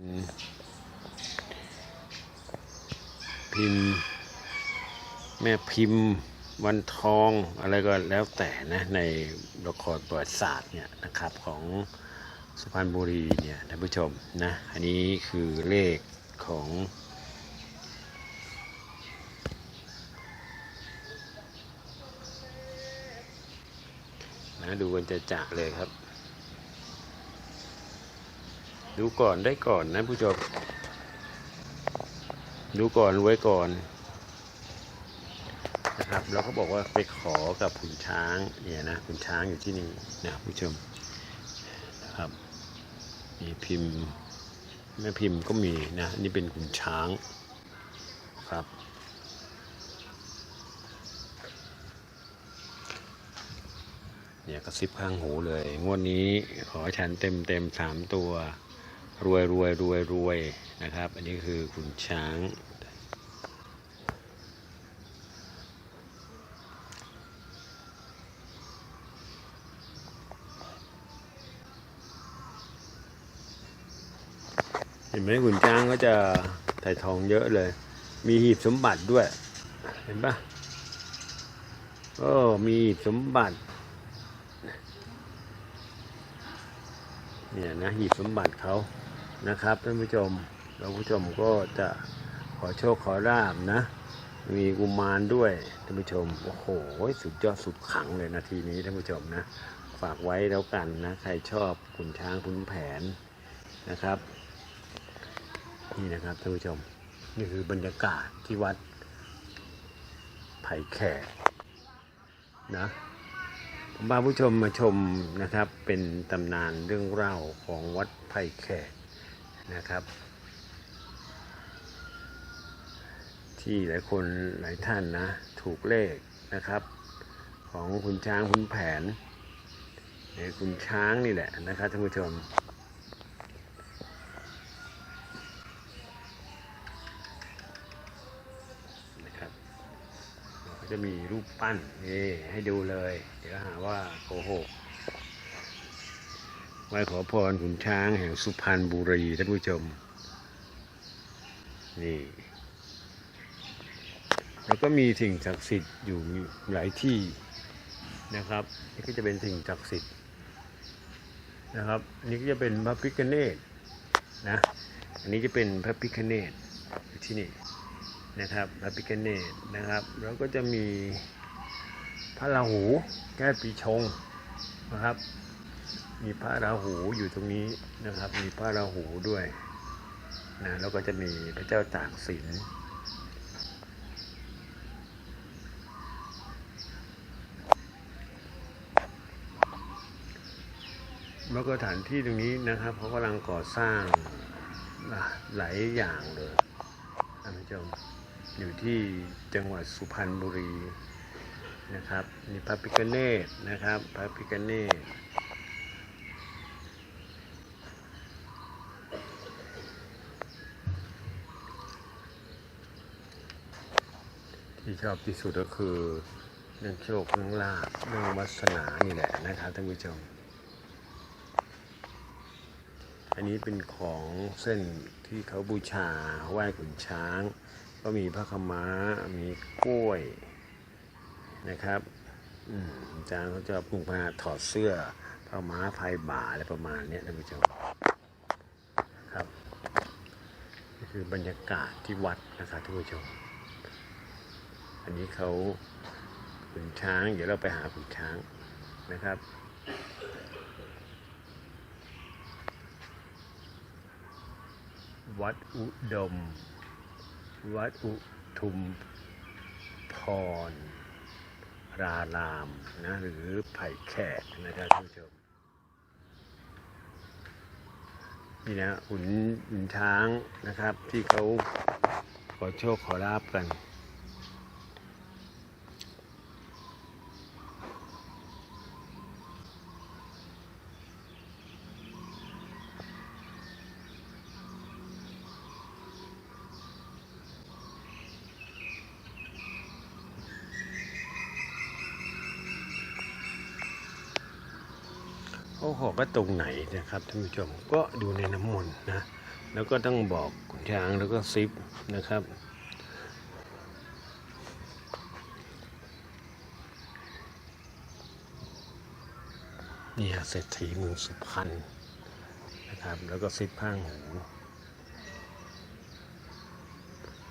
พิมพ์ แม่พิมพ์วันทองอะไรก็แล้วแต่นะในละครประวัติศาสตร์เนี่ยนะครับของสุพรรณบุรีเนี่ยท่านผู้ชมนะอันนี้คือเลขของนะดูกันจะจะเลยครับ ดูก่อนได้ก่อนนะผู้ชม ดูก่อนไว้ก่อนนะครับเราก็บอกว่าไปขอกับขุนช้างเนี่ยนะขุนช้างอยู่ที่นี่นะผู้ชมนะครับมีพิมพ์แม่พิมพ์ก็มีนะนี่เป็นขุนช้างครับเนี่ยกระซิบข้างหูเลย งวดนี้ขอให้ฉันเต็มเต็มสามตัว รวยรวยรวยรวยนะครับ อันนี้คือขุนช้างเห็นไหมขุนช้างก็จะถ่ายทองเยอะเลย มีหีบสมบัติด้วย เห็นปะโอ้มีหีบสมบัติ เนี่ยนะหีบสมบัติเขา นะครับท่านผู้ชมแล้วผู้ชมก็จะขอโชคขอลาบนะ มีกุมารด้วยท่านผู้ชมโอ้โหสุดยอดสุดขังเลยนาทีนี้ท่านผู้ชมนะ ฝากไว้แล้วกันนะใครชอบขุนช้างขุนแผนนะครับ นี่นะครับท่านผู้ชม นี่คือบรรยากาศที่วัดไผ่แขกนะผมพาผู้ชมมาชมนะครับเป็นตำนานเรื่องเล่าของวัดไผ่แขก นะครับ ที่หลายคนหลายท่านนะ ถูกเลขนะครับ ของคุณช้างคุณแผนเนี่ยคุณช้างนี่แหละนะครับท่านผู้ชมนะครับก็จะมีรูปปั้นนี่ให้ดูเลย เดี๋ยวหาว่าโกหก ไว้ขอพรขุนช้างแห่งสุพรรณบุรีท่านผู้ชม นี่ แล้วก็มีสิ่งศักดิ์สิทธิ์อยู่หลายที่นะครับ นี่ก็จะเป็นสิ่งศักดิ์สิทธิ์นะครับ นี่ก็จะเป็นพระพิฆเนศนะ อันนี้จะเป็นพระพิฆเนศอยู่ที่นี่นะครับพระพิฆเนศนะครับ แล้วก็จะมีพระราหูแก้ปีชงนะครับ มีพระราหูอยู่ตรงนี้นะครับ มีพระราหูด้วยนะแล้วก็จะมีพระเจ้าตากสินแล้วก็สถานที่ตรงนี้นะครับเขากำลังก่อสร้างหลายอย่างเลยท่านผู้ชมอยู่ที่จังหวัดสุพรรณบุรีนะครับนี่พระพิฆเนศนะครับ พระพิฆเนศ ชอบที่สุดก็คือเรื่องโชคเรื่องลาภเรื่องวาสนานี่แหละนะครับท่านผู้ชม อันนี้เป็นของเส้นที่เขาบูชาไหว้ขุนช้าง ก็มีพระขม้ามีกล้วยนะครับอืมอาจารย์เขาจะพุงพาถอดเสื้อพระม้าพายบ่าอะไรประมาณนี้ท่านผู้ชมครับนี่คือบรรยากาศที่วัดนะครับท่านผู้ชม อันนี้เขาขุนช้าง เดี๋ยวเราไปหาขุนช้างนะครับ วัดอุดม วัดอุทุมพร รารามนะหรือไผ่แขกนะครับท่านผู้ชมนี่นะขุนขุนช้างนะครับที่เขาขอโชคขอลาบกัน เขาขอก็ตรงไหนนะครับท่านผู้ชมก็ดูในน้ำมนต์นะ แล้วก็ต้องบอกคุณช้างแล้วก็ซิปนะครับนี่เศรษฐีเมืองสุพรรณนะครับ แล้วก็ซิปข้างหู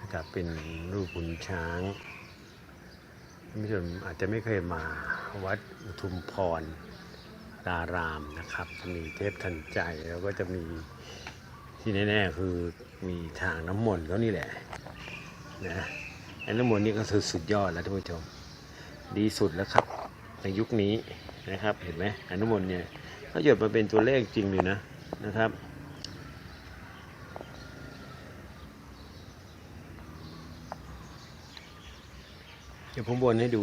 นะครับเป็นรูปขุนช้างท่านผู้ชมอาจจะไม่เคยมาวัดอุทุมพร ดารามนะครับ จะมีเทพทันใจแล้วก็จะมีที่แน่ๆคือมีทางน้ำมนต์เขานี่แหละนะไอ้น้ำมนต์นี่ก็คือสุดยอดแล้วท่านผู้ชม ดีสุดแล้วครับ ในยุคนี้นะครับ เห็นไหมไอ้นุมนต์เนี่ยเขาหยดมาเป็นตัวเลขจริงเลยนะนะครับเดี๋ยวผมบนให้ดู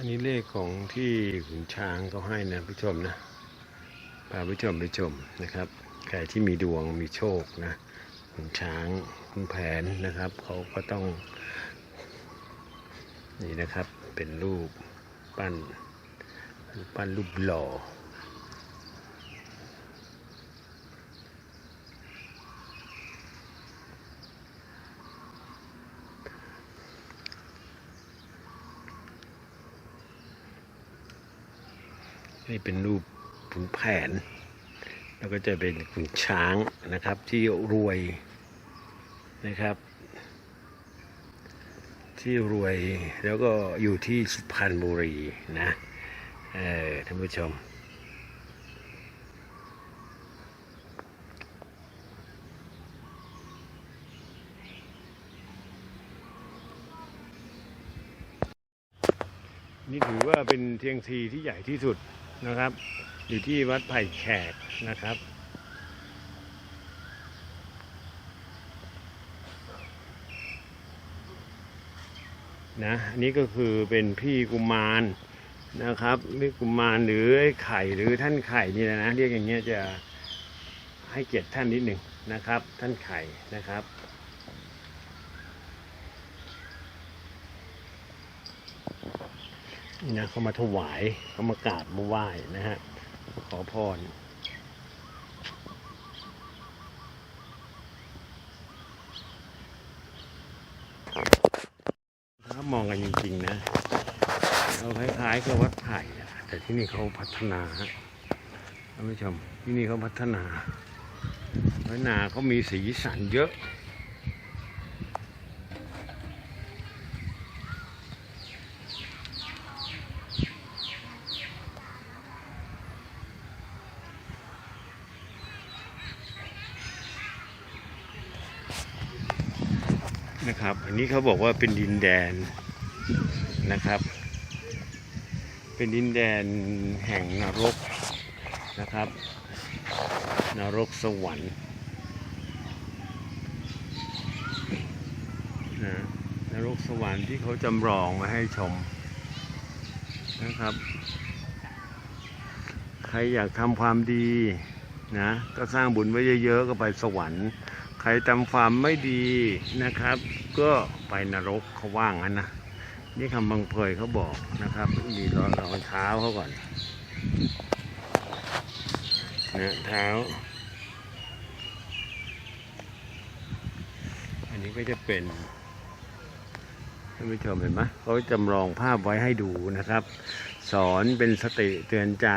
อันนี้เลขของที่ขุนช้างเขาให้นะผู้ชมนะพาผู้ชมไปชมนะครับ ใครที่มีดวงมีโชคนะขุนช้างขุนแผนนะครับเขาก็ต้อง นี่นะครับเป็นรูปปั้นรูปปั้นรูปหล่อ นี่เป็นรูปขุนแผน แล้วก็จะเป็นขุนช้างนะครับที่รวยนะครับ ที่รวยแล้วก็อยู่ที่สุพรรณบุรีนะเออท่านผู้ชมนี่ถือว่าเป็นเทียงทีที่ใหญ่ที่สุด นะครับ อยู่ที่วัดไผ่แขกนะครับ นะอันนี้ก็คือเป็นพี่กุมารนะครับพี่กุมารหรือไอ้ไข่หรือท่านไข่นี่แหละนะเรียกอย่างเงี้ยจะให้เกียรติท่านนิดหนึ่งนะครับ ท่านไข่นะครับ นี่นะเขามาถวายเขามากราบมาไหว้นะฮะมาขอพรถ้ามองกันจริงๆนะเราคล้ายๆกับวัดไผ่อะแต่ที่นี่เขาพัฒนาฮะท่านผู้ชมที่นี่เขาพัฒนาพัฒนาเขามีสีสันเยอะ นะครับ อันนี้เขาบอกว่าเป็นดินแดนนะครับ เป็นดินแดนแห่งนรกนะครับ นรกสวรรค์นะนรกสวรรค์ที่เขาจำลองไว้ให้ชมนะครับ ใครอยากทำความดีนะก็สร้างบุญไว้เยอะๆก็ไปสวรรค์ ใครทำความไม่ดีนะครับ ก็ไปนรกเขาว่างงั้นนะนี่คำบังเพยเขาบอกนะครับมีรอยรองเท้าเขาก่อนเนะเท้า อันนี้ก็จะเป็นท่านผู้ชมเห็นไหมเขาจำลองภาพไว้ให้ดูนะครับ สอนเป็นสติเตือนใจ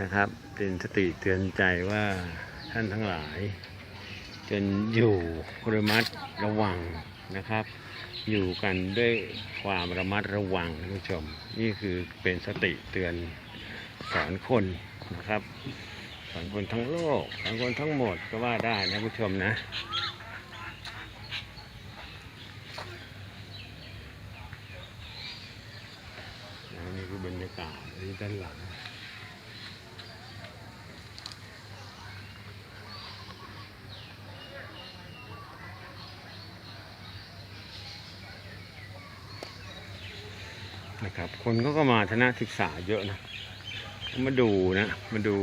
นะครับ เป็นสติเตือนใจว่าท่านทั้งหลาย นอยู่ระมัดระวังนะครับ อยู่กันด้วยความระมัดระวังท่านผู้ชม นี่คือเป็นสติเตือนสอนคนนะครับสอนคนทั้งโลกสอนคนทั้งหมดก็ว่าได้นะผู้ชมนะนี่คือบรรยากาศอันนี้ด้านหลัง นะครับ คนเขาก็มาทนะศึกษาเยอะนะ มาดูนะ มาดู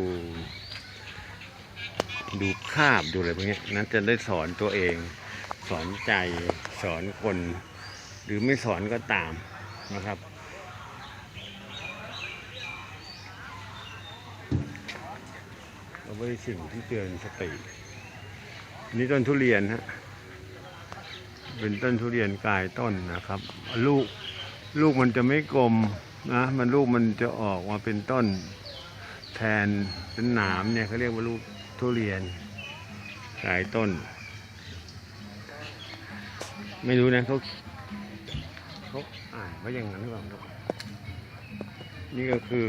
ดูภาพดูอะไรพวกนี้นั้นจะได้สอนตัวเอง สอนใจสอนคน หรือไม่สอนก็ตามนะครับเอาไว้สิ่งที่เตือนสติ นี่ต้นทุเรียนฮะเป็นต้นทุเรียนกายต้นนะครับ ลูก ลูกมันจะไม่กลมนะมันลูกมันจะออกมาเป็นต้นแทนเป็นหนามเนี่ยเขาเรียกว่าลูกทุเรียนกลายต้น ไม่รู้นะเขาเขาอ่านว่าอย่างนั้นหรือเปล่าครับนี่ก็คือ